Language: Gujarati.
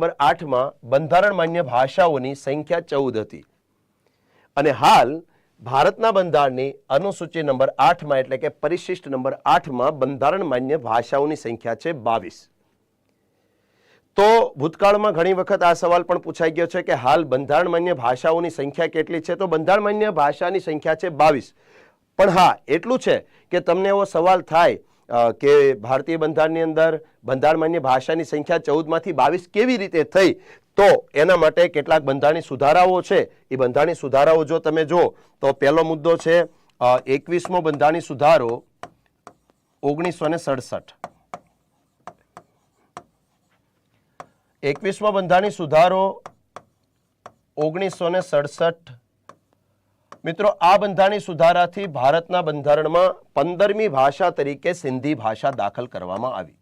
નંબર આઠમાં બંધારણ માન્ય ભાષાઓની સંખ્યા ચૌદ હતી. અને હાલ ભારતના બંધારણની અનુસૂચિ નંબર આઠમાં એટલે કે પરિશિષ્ટ નંબર આઠમાં બંધારણ માન્ય ભાષાઓની સંખ્યા છે બાવીસ. તો ભૂતકાળમાં ઘણી વખત આ સવાલ પણ પૂછાઈ ગયો છે કે હાલ બંધારણ માન્ય ભાષાઓની સંખ્યા કેટલી છે? તો બંધારણ માન્ય ભાષાની સંખ્યા છે બાવીસ. પણ હા, એટલું છે કે તમને એવો સવાલ થાય કે ભારતીય બંધારણની અંદર બંધારણ માન્ય ભાષાની સંખ્યા ચૌદમાંથી બાવીસ કેવી રીતે થઈ, તો એના માટે કેટલાક બંધારણી સુધારાઓ છે. એ બંધારણી સુધારાઓ જો તમે જો તો પહેલો મુદ્દો છે એકવીસમો બંધારણી સુધારો ઓગણીસો ને સડસઠ. એકવીસમો બંધારણી સુધારો ઓગણીસો ને સડસઠ મિત્રો આ બંધારણી સુધારાથી ભારતના બંધારણમાં પંદરમી ભાષા તરીકે સિંધી ભાષા દાખલ કરવામાં આવી.